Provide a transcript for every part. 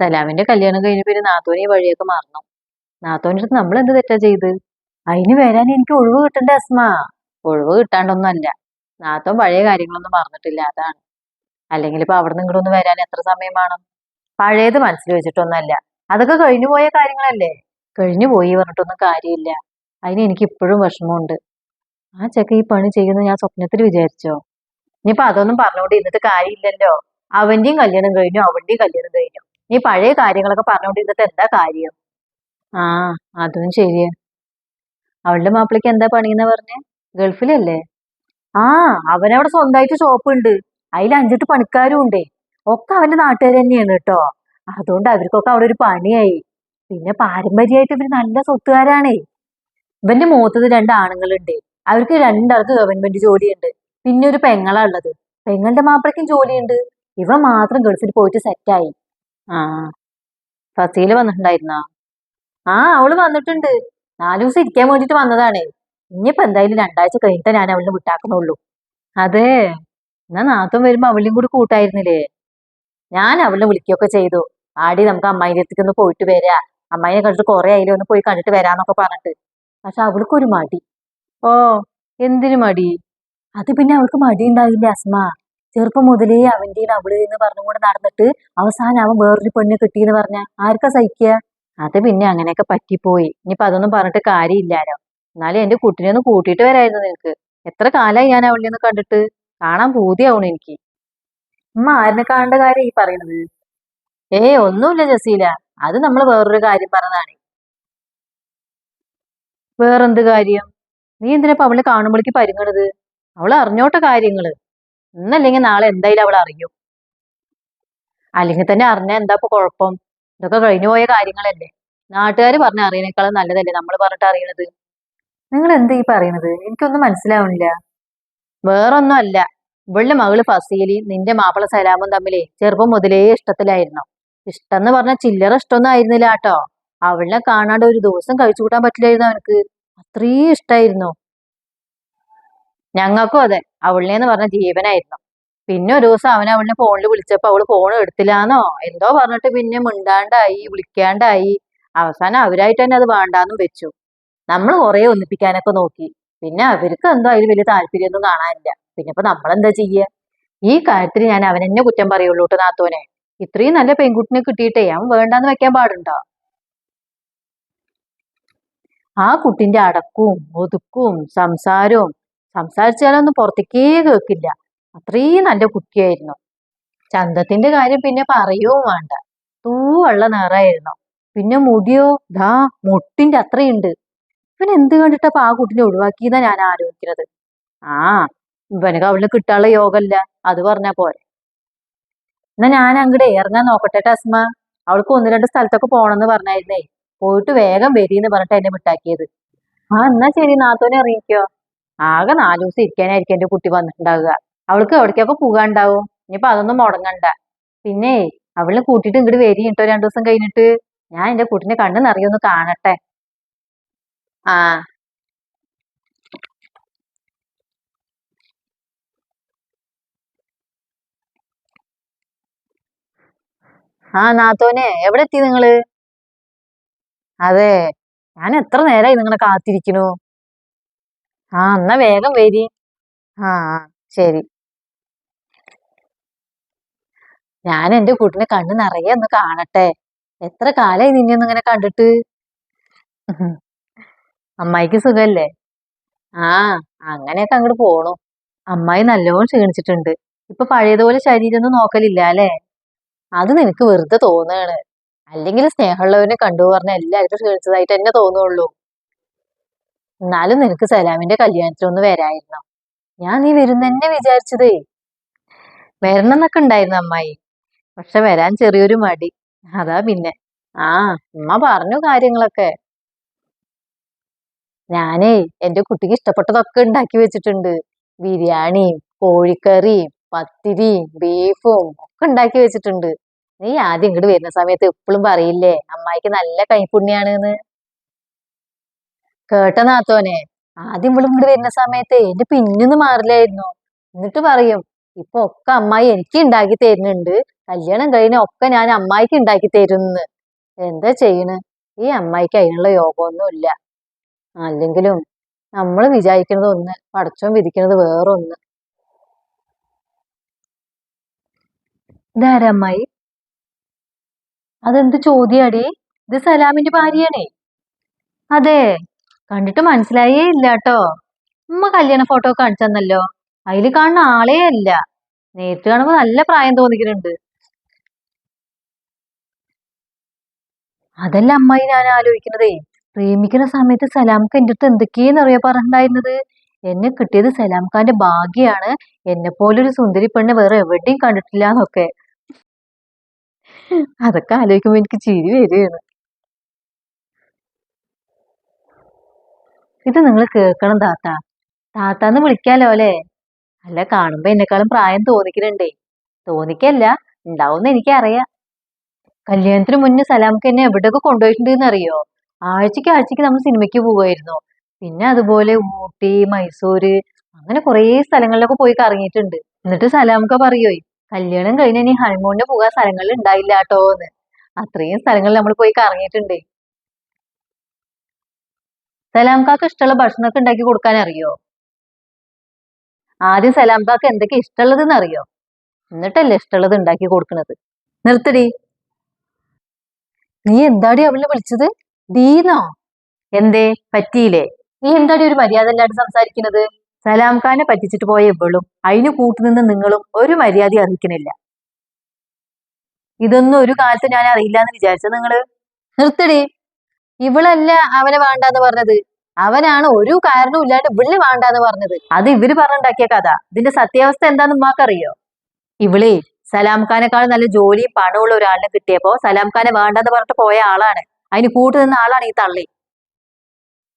സലാമിന്റെ കല്യാണം കഴിഞ്ഞ പിന്നെ നാത്തോനെ ഈ വഴിയൊക്കെ മറന്നു. നാത്തോന്റെ അടുത്ത് നമ്മൾ എന്ത് തെറ്റാ ചെയ്ത്? അതിന് വരാൻ എനിക്ക് ഒഴിവ് കിട്ടണ്ട അസ്മ? ഒഴിവ് കിട്ടാണ്ടൊന്നും അല്ല നാത്തോൻ പഴയ കാര്യങ്ങളൊന്നും മറന്നിട്ടില്ല അതാണ്. അല്ലെങ്കിൽ ഇപ്പൊ അവിടെ നിന്ന് ഇങ്ങോട്ടൊന്ന് വരാൻ എത്ര സമയം വേണം? പഴയത് മനസ്സിൽ വെച്ചിട്ടൊന്നല്ല. അതൊക്കെ കഴിഞ്ഞു പോയ കാര്യങ്ങളല്ലേ? കഴിഞ്ഞു പോയി പറഞ്ഞിട്ടൊന്നും കാര്യമില്ല. അതിന് എനിക്ക് ഇപ്പോഴും വിഷമമുണ്ട്. ആ ചെക്ക ഈ പണി ചെയ്യുന്ന ഞാൻ സ്വപ്നത്തിൽ വിചാരിച്ചോ? ഇനിയിപ്പൊ അതൊന്നും പറഞ്ഞുകൊണ്ട് ഇന്നിട്ട് കാര്യമില്ലല്ലോ. അവന്റെയും കല്യാണം കഴിഞ്ഞു അവന്റെയും കല്യാണം കഴിഞ്ഞു. നീ പഴയ കാര്യങ്ങളൊക്കെ പറഞ്ഞുകൊണ്ടിരുന്നിട്ട് എന്താ കാര്യം? ആ അതും ശരിയാ. അവളുടെ മാപ്പിളക്ക് എന്താ പണിയെന്നാ പറഞ്ഞേ? ഗൾഫിലല്ലേ? ആ അവനവിടെ സ്വന്തമായിട്ട് ഷോപ്പ് ഉണ്ട് അതിൽ അഞ്ചെട്ട് പണിക്കാരും ഉണ്ടേ. ഒക്കെ അവന്റെ നാട്ടുകാർ തന്നെയാണ് കേട്ടോ. അതുകൊണ്ട് അവർക്കൊക്കെ അവിടെ ഒരു പണിയായി. പിന്നെ പാരമ്പര്യമായിട്ട് ഇവർ നല്ല സ്വത്തുകാരാണേ. ഇവന്റെ മൂത്തത് രണ്ട് ആണുങ്ങളുണ്ട്. അവർക്ക് രണ്ടാൾക്ക് ഗവൺമെന്റ് ജോലിയുണ്ട്. പിന്നെ ഒരു പെങ്ങളാ ഉള്ളത്. പെങ്ങളുടെ മാപ്പിളയ്ക്കും ജോലിയുണ്ട്. ഇവ മാത്രം ഗൾഫിൽ പോയിട്ട് സെറ്റായി ആ. ഫസീൽ വന്നിട്ടുണ്ടായിരുന്നോ? ആ അവൾ വന്നിട്ടുണ്ട്. നാലു ദിവസം ഇരിക്കാൻ വേണ്ടിട്ട് വന്നതാണ്. ഇനിയിപ്പോ എന്തായാലും രണ്ടാഴ്ച കഴിഞ്ഞിട്ട് ഞാൻ അവളിനെ വിട്ടാക്കുന്നുള്ളൂ. അതെ. എന്നാ നാത്തും വരുമ്പോ അവളിയും കൂടി കൂട്ടായിരുന്നില്ലേ? ഞാൻ അവളിനെ വിളിക്കുകയൊക്കെ ചെയ്തു. ആടി നമുക്ക് അമ്മായിന്റെ അടുത്തേക്ക് ഒന്ന് പോയിട്ട് വരാ. അമ്മായിനെ കണ്ടിട്ട് കുറെ ആയാലും ഒന്ന് പോയി കണ്ടിട്ട് വരാന്നൊക്കെ പറഞ്ഞിട്ട്. പക്ഷെ അവൾക്കൊരു മടി. ഓ എന്തിനു മടി? അത് പിന്നെ അവൾക്ക് മടി ഉണ്ടാവില്ല അസ്മ. ചെറുപ്പം മുതലേ അവന്റെ അവൾ എന്ന് പറഞ്ഞുകൊണ്ട് നടന്നിട്ട് അവസാനം അവൻ വേറൊരു പെണ്ണ് കിട്ടിയെന്ന് പറഞ്ഞ ആർക്കാ സഹിക്കുക അത് പിന്നെ അങ്ങനെയൊക്കെ പറ്റിപ്പോയി. ഇനിയിപ്പൊ അതൊന്നും പറഞ്ഞിട്ട് കാര്യമില്ലാലോ? എന്നാലും എന്റെ കുട്ടിനെ ഒന്ന് കൂട്ടിയിട്ട് വരായിരുന്നു നിനക്ക്. എത്ര കാലായി ഞാൻ അവളെ ഒന്ന് കണ്ടിട്ട്? കാണാൻ പൂതിയാവണം എനിക്ക്. ഉമ്മ ആരിനെ കാണേണ്ട കാര്യം ഈ പറയുന്നത് ഏയ് ഒന്നുമില്ല ജസീല. അത് നമ്മൾ വേറൊരു കാര്യം പറഞ്ഞതാണ്. വേറെന്ത് കാര്യം? നീ എന്തിനാ അവളെ കാണുമ്പോഴേക്ക് പരുങ്ങണത്? അവൾ അറിഞ്ഞോട്ടെ കാര്യങ്ങൾ. ഇന്നല്ലെങ്കിൽ നാളെ എന്തായാലും അവൾ അറിയും. അല്ലെങ്കിൽ തന്നെ അറിഞ്ഞാൽ എന്താ ഇപ്പൊ കുഴപ്പം? ഇതൊക്കെ കഴിഞ്ഞു പോയ കാര്യങ്ങളല്ലേ. നാട്ടുകാർ പറഞ്ഞ അറിയണേക്കാളും നല്ലതല്ലേ നമ്മൾ പറഞ്ഞിട്ട് അറിയണത്? നിങ്ങൾ എന്താ ഈ പറയണത്? എനിക്കൊന്നും മനസ്സിലാവണില്ല. വേറൊന്നും അല്ല ഇവളുടെ മകൾ ഫസീലി നിന്റെ മാപ്പിള സലാമും തമ്മിലേ ചെറുപ്പം മുതലേ ഇഷ്ടത്തിലായിരുന്നു. ഇഷ്ടം എന്ന് പറഞ്ഞ ചില്ലറ ഇഷ്ടമൊന്നും ആയിരുന്നില്ല കേട്ടോ. അവളിനെ കാണാണ്ട് ഒരു ദിവസം കഴിച്ചു കൂട്ടാൻ പറ്റില്ലായിരുന്നു അവനക്ക്. അത്രയും ഇഷ്ടായിരുന്നു. ഞങ്ങൾക്കും അതെ. അവളിനെന്ന് പറഞ്ഞ ജീവനായിരുന്നു. പിന്നെ ഒരു ദിവസം അവൻ അവളിനെ ഫോണിൽ വിളിച്ചപ്പോ അവൾ ഫോൺ എടുത്തില്ലാന്നോ? എന്തോ പറഞ്ഞിട്ട് പിന്നെ മിണ്ടാണ്ടായി വിളിക്കാണ്ടായി. അവസാനം അവരായിട്ട് തന്നെ അത് വേണ്ടാന്നും വെച്ചു. നമ്മൾ കുറെ ഒന്നിപ്പിക്കാനൊക്കെ നോക്കി. പിന്നെ അവർക്ക് എന്തോ അതിൽ വലിയ താല്പര്യമൊന്നും കാണാനില്ല. പിന്നെ ഇപ്പൊ നമ്മളെന്താ ചെയ്യുക ഈ കാര്യത്തിൽ ഞാൻ അവനെന്നെ കുറ്റം പറയുള്ളൂ കേട്ടോ നാത്തോനെ. ഇത്രയും നല്ല പെൺകുട്ടിനെ കിട്ടിയിട്ടേ അവൻ വേണ്ടാന്ന് വെക്കാൻ പാടുണ്ടോ? ആ കുട്ടിന്റെ അടക്കവും ഒതുക്കവും സംസാരവും സംസാരിച്ചാലൊന്നും പുറത്തേക്കേ കേൾക്കില്ല. അത്രയും നല്ല കുട്ടിയായിരുന്നു. ചന്തത്തിന്റെ കാര്യം പിന്നെ പറയോ വേണ്ട. തൂവള്ള നിറായിരുന്നു. പിന്നെ മുടിയോ? ദാ മുട്ടിന്റെ അത്രയുണ്ട്. ഇവൻ എന്ത് കണ്ടിട്ടപ്പോ ആ കുട്ടിനെ ഒഴിവാക്കിയെന്നാ ഞാൻ ആലോചിക്കുന്നത്? ആ ഇവനക്ക് അവളിന് കിട്ടാനുള്ള യോഗമല്ല അത് പറഞ്ഞാ പോരെ. എന്നാ ഞാൻ അങ്ങോട്ട് ഇറങ്ങാൻ നോക്കട്ടെ അസ്മ അവൾക്ക് ഒന്ന് രണ്ട് സ്ഥലത്തൊക്കെ പോണെന്ന് പറഞ്ഞായിരുന്നേ. പോയിട്ട് വേഗം വരീന്ന് പറഞ്ഞിട്ട് എന്നെ വിട്ടാക്കിയത്. ആ എന്നാ ശരി നാത്തോനെ ഇറങ്ങിക്കോ ആകെ നാലു ദിവസം ഇരിക്കാനായിരിക്കും എന്റെ കുട്ടി വന്നിട്ടുണ്ടാവുക. അവൾക്ക് എവിടേക്കൊക്കെ പോകാണ്ടാവും ഇനിയിപ്പൊ അതൊന്നും മുടങ്ങണ്ട. പിന്നെ അവളിനെ കൂട്ടിയിട്ട് ഇങ്ങോട്ട് വരി കേട്ടോ രണ്ടു ദിവസം കഴിഞ്ഞിട്ട്. ഞാൻ എന്റെ കുട്ടിനെ കണ്ണ് നിറയൊന്ന് കാണട്ടെ. ആ. ആ നാത്തോനെ എവിടെ എത്തി നിങ്ങൾ? അതെ ഞാൻ എത്ര നേരമായി നിങ്ങളെ കാത്തിരിക്കണു ആ എന്നാ വേഗം വരി. ആ ശരി. ഞാൻ എന്റെ കൂട്ടിനെ കണ്ണ് നിറയെ ഒന്ന് കാണട്ടെ. എത്ര കാലായി നിന്നെ ഒന്നിങ്ങനെ കണ്ടിട്ട്? അമ്മായിക്ക് സുഖല്ലേ? ആ അങ്ങനെയൊക്കെ അങ്ങോട്ട് പോണു. അമ്മായി നല്ലോണം ക്ഷീണിച്ചിട്ടുണ്ട്. ഇപ്പൊ പഴയതുപോലെ ശരീരം ഒന്നും നോക്കലില്ല അല്ലേ? അത് നിനക്ക് വെറുതെ തോന്നുകയാണ് അല്ലെങ്കിൽ സ്നേഹമുള്ളവനെ കണ്ടു പറഞ്ഞ എല്ലാവർക്കും ക്ഷീണിച്ചതായിട്ട് എന്നെ തോന്നുള്ളൂ. എന്നാലും നിനക്ക് സലാമിന്റെ കല്യാണത്തിനൊന്ന് വരായിരുന്നു. ഞാൻ നീ വരുന്നെന്നെ വിചാരിച്ചതേ. വരണം എന്നൊക്കെ ഉണ്ടായിരുന്നു അമ്മായി. പക്ഷെ വരാൻ ചെറിയൊരു മടി. അതാ പിന്നെ. ആ ഉമ്മ പറഞ്ഞു കാര്യങ്ങളൊക്കെ. ഞാനേ എന്റെ കുട്ടിക്ക് ഇഷ്ടപ്പെട്ടതൊക്കെ ഉണ്ടാക്കി വെച്ചിട്ടുണ്ട്. ബിരിയാണിയും കോഴിക്കറിയും പത്തിരിയും ബീഫും ഒക്കെ ഉണ്ടാക്കി വെച്ചിട്ടുണ്ട്. നീ ആദ്യം ഇങ്ങോട്ട് വരുന്ന സമയത്ത് എപ്പോഴും പറയില്ലേ അമ്മായിക്ക് നല്ല കൈപ്പുണ്യാണെന്ന് കേട്ട നാത്തോനെ. ആദ്യം ഇവിടെ ഇങ്ങോട്ട് വരുന്ന സമയത്ത് എന്റെ പിന്നൊന്നും മാറില്ലായിരുന്നു എന്നിട്ട് പറയും ഇപ്പൊ ഒക്കെ അമ്മായി എനിക്ക് ഉണ്ടാക്കി തരുന്നുണ്ട്. കല്യാണം കഴിഞ്ഞ ഒക്കെ ഞാൻ അമ്മായിക്ക് ഉണ്ടാക്കി തരുന്നു. എന്താ ചെയ്യണ്? ഈ അമ്മായിക്ക് അതിനുള്ള യോഗമൊന്നും ഇല്ല അല്ലെങ്കിലും നമ്മൾ വിചാരിക്കുന്നത് ഒന്ന് പടച്ചോൻ വിധിക്കുന്നത് വേറൊന്ന്. ഇതാരാ അമ്മായി? അതെന്ത് ചോദ്യാടി? ഇത് സലാമിന്റെ ഭാര്യയാണേ. അതെ. കണ്ടിട്ട് മനസ്സിലായേ ഇല്ല കേട്ടോ ഉമ്മ കല്യാണ ഫോട്ടോ കാണിച്ചു തന്നല്ലോ അതിൽ കാണുന്ന ആളേ അല്ല. നേരിട്ട് കാണുമ്പോ നല്ല പ്രായം തോന്നിക്കുന്നുണ്ട് അതല്ല അമ്മായി ഞാൻ ആലോചിക്കുന്നതേ പ്രേമിക്കുന്ന സമയത്ത് സലാംക്ക് എന്റെ അടുത്ത് എന്തൊക്കെയെന്നറിയാ പറഞ്ഞിട്ടുണ്ടായിരുന്നത്? എന്നെ കിട്ടിയത് സലാം ഖാന്റെ ഭാഗ്യാണ്. എന്നെ പോലൊരു സുന്ദരി പെണ്ണ് വേറെ എവിടെയും കണ്ടിട്ടില്ല എന്നൊക്കെ അതൊക്കെ ആലോചിക്കുമ്പോ എനിക്ക് ചിരി വരികയാണ്. ഇത് നിങ്ങൾ കേൾക്കണം താത്ത. താത്താന്ന് വിളിക്കാലോ അല്ലേ? അല്ല കാണുമ്പോ എന്നെക്കാളും പ്രായം തോന്നിക്കുന്നുണ്ടേ തോന്നിക്കല്ല ഉണ്ടാവുമെന്ന് എനിക്കറിയാം. കല്യാണത്തിന് മുന്നേ സലാമക്ക് എന്നെ എവിടെയൊക്കെ കൊണ്ടുപോയിട്ടുണ്ടെന്ന് അറിയോ ആഴ്ചക്ക് ആഴ്ചക്ക് നമ്മൾ സിനിമയ്ക്ക് പോകുമായിരുന്നു. പിന്നെ അതുപോലെ ഊട്ടി മൈസൂര് അങ്ങനെ കുറേ സ്ഥലങ്ങളിലൊക്കെ പോയി കറങ്ങിയിട്ടുണ്ട്. എന്നിട്ട് സലാംക്ക പറയുമോ കല്യാണം കഴിഞ്ഞ ഇനി ഹണിമൂണിന് പോകാൻ സ്ഥലങ്ങളിൽ ഉണ്ടായില്ല കേട്ടോന്ന് അത്രയും സ്ഥലങ്ങളിൽ നമ്മൾ പോയി കറങ്ങിയിട്ടുണ്ട്. സലാംക്കാക്ക് ഇഷ്ടമുള്ള ഭക്ഷണമൊക്കെ ഉണ്ടാക്കി കൊടുക്കാൻ അറിയോ? ആദ്യം സലാംക്കാക്ക് എന്തൊക്കെ ഇഷ്ടമുള്ളതെന്ന് അറിയോ? എന്നിട്ടല്ലേ ഇഷ്ടമുള്ളത് ഉണ്ടാക്കി കൊടുക്കണത്. നിർത്തടി. നീ എന്താടി അവളെ വിളിച്ചത്? ദീനോ? എന്തേ? പറ്റിയില്ലേ? നീ എന്താടി ഒരു മര്യാദ അല്ലാണ്ട് സംസാരിക്കുന്നത് സലാം ഖാനെ പറ്റിച്ചിട്ട് പോയ ഇവളും അതിന് കൂട്ടുനിന്ന് നിങ്ങളും ഒരു മര്യാദ അറിയിക്കണില്ല. ഇതൊന്നും ഒരു കാലത്ത് ഞാൻ അറിയില്ല എന്ന് വിചാരിച്ച നിങ്ങൾ. നിർത്തടി. ഇവളല്ല അവനെ വേണ്ടാന്ന് പറഞ്ഞത്? അവനാണ് ഒരു കാരണവും ഇല്ലാണ്ട് ഇവളിന് വേണ്ടാന്ന് പറഞ്ഞത്. അത് ഇവർ പറഞ്ഞുണ്ടാക്കിയ കഥ. ഇതിന്റെ സത്യാവസ്ഥ എന്താന്ന് ഉമ്മാക്കറിയോ? ഇവളേ സലാം ഖാനെക്കാളും നല്ല ജോലിയും പണമുള്ള ഒരാളിനെ കിട്ടിയപ്പോ സലാം ഖാനെ വേണ്ടാന്ന് പറഞ്ഞിട്ട് പോയ ആളാണ്. അതിന് കൂട്ടു നിന്ന ആളാണ് ഈ തള്ളി.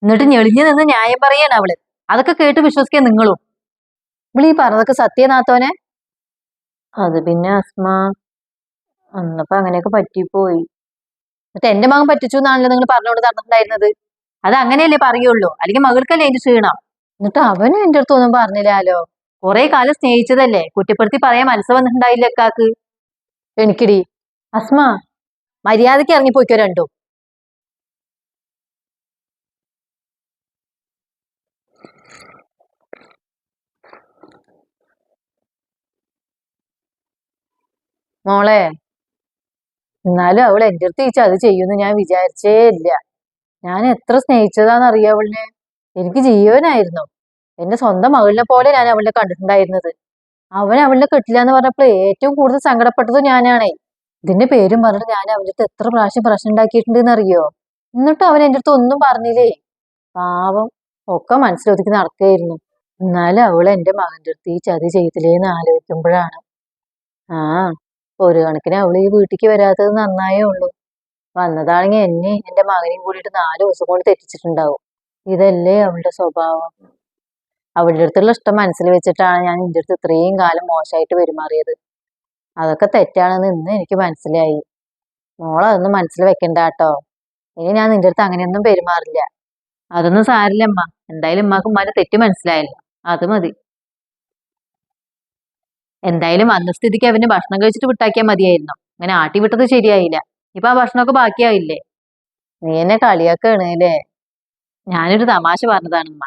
എന്നിട്ട് ഞെളിഞ്ഞു നിന്ന് ന്യായം പറയാണ് അവൾ. അതൊക്കെ കേട്ട് വിശ്വസിക്കാൻ നിങ്ങളും. ഇവളീ പറഞ്ഞതൊക്കെ സത്യനാത്തോനെ അത് പിന്നെ അസ്മ. അന്നപ്പോ അങ്ങനെയൊക്കെ പറ്റിപ്പോയി. എന്നിട്ട് എന്റെ മകൻ പറ്റിച്ചു എന്നാണല്ലോ നിങ്ങൾ പറഞ്ഞുകൊണ്ട് നടന്നിട്ടുണ്ടായിരുന്നത്. അത് അങ്ങനെയല്ലേ പറയുള്ളൂ. അല്ലെങ്കിൽ മകൾക്കല്ലേ അതിന്റെ ക്ഷീണം. എന്നിട്ട് അവനും എന്റെ അടുത്ത് ഒന്നും പറഞ്ഞില്ലാലോ. കുറെ കാലം സ്നേഹിച്ചതല്ലേ. കുറ്റപ്പെടുത്തി പറയാൻ മനസ്സ് വന്നിട്ടുണ്ടായില്ല അക്കാക്ക് എനിക്കിടി അസ്മ മര്യാദയ്ക്ക് ഇറങ്ങിപ്പോയിക്കോ രണ്ടും. മോളെ എന്നാലും അവൾ എന്റെ അടുത്ത് ചോദിച്ചാൽ അത് ചെയ്യുമെന്ന് ഞാൻ വിചാരിച്ചേ ഇല്ല. ഞാൻ എത്ര സ്നേഹിച്ചതാണെന്നറിയോ അവളിനെ? എനിക്ക് ജീവനായിരുന്നു. എന്റെ സ്വന്തം മകളിനെ പോലെ ഞാൻ അവളെ കണ്ടിട്ടുണ്ടായിരുന്നത്. അവൻ അവളെ കിട്ടില്ല എന്ന് പറഞ്ഞപ്പോൾ ഏറ്റവും കൂടുതൽ സങ്കടപ്പെട്ടത് ഞാനാണേ. ഇതിന്റെ പേരും പറഞ്ഞിട്ട് ഞാൻ അവന്റെ അടുത്ത് എത്ര പ്രാവശ്യം പ്രശ്നം ഉണ്ടാക്കിയിട്ടുണ്ടെന്ന് അറിയോ? എന്നിട്ടും അവൻ എന്റെ അടുത്ത് ഒന്നും പറഞ്ഞില്ലേ? പാവം. ഒക്കെ മനസ്സിലൊതുക്കി നടക്കുകയായിരുന്നു. എന്നാലും അവൾ എന്റെ മകന്റെ അടുത്ത് ഈ ചതി ചെയ്തില്ലേന്ന് ആലോചിക്കുമ്പോഴാണ്. ആ. ഒരു കണക്കിന് അവൾ ഈ വീട്ടിലേക്ക് വരാത്തത് നന്നായേ ഉള്ളൂ. വന്നതാണെങ്കിൽ എന്നെ എന്റെ മകനെയും കൂടിയിട്ട് നാല് ദിവസം കൊണ്ട് തെറ്റിച്ചിട്ടുണ്ടാവും. ഇതല്ലേ അവളുടെ സ്വഭാവം. അവളുടെ അടുത്തുള്ള ഇഷ്ടം മനസ്സിൽ വെച്ചിട്ടാണ് ഞാൻ നിന്റെ അടുത്ത് ഇത്രയും കാലം മോശമായിട്ട് പെരുമാറിയത്. അതൊക്കെ തെറ്റാണെന്ന് ഇന്ന് എനിക്ക് മനസ്സിലായി. മോളതൊന്നും മനസ്സിൽ വെക്കണ്ട കേട്ടോ. ഇനി ഞാൻ നിന്റെ അടുത്ത് അങ്ങനെയൊന്നും പെരുമാറില്ല. അതൊന്നും സാരില്ല അമ്മ. എന്തായാലും ഉമ്മാക്ക് ഉമ്മാന്റെ തെറ്റ് മനസ്സിലായല്ലോ. അത് മതി. എന്തായാലും വന്ന സ്ഥിതിക്ക് അവന് ഭക്ഷണം കഴിച്ചിട്ട് വിട്ടാക്കിയാൽ മതിയായിരുന്നു. അങ്ങനെ ആട്ടി വിട്ടത് ശരിയായില്ല. ഇപ്പൊ ആ ഭക്ഷണമൊക്കെ ബാക്കിയാവില്ലേ നീ എന്നെ കളിയാക്കാണ് അല്ലേ? ഞാനൊരു തമാശ പറഞ്ഞതാണ് ഉമ്മ.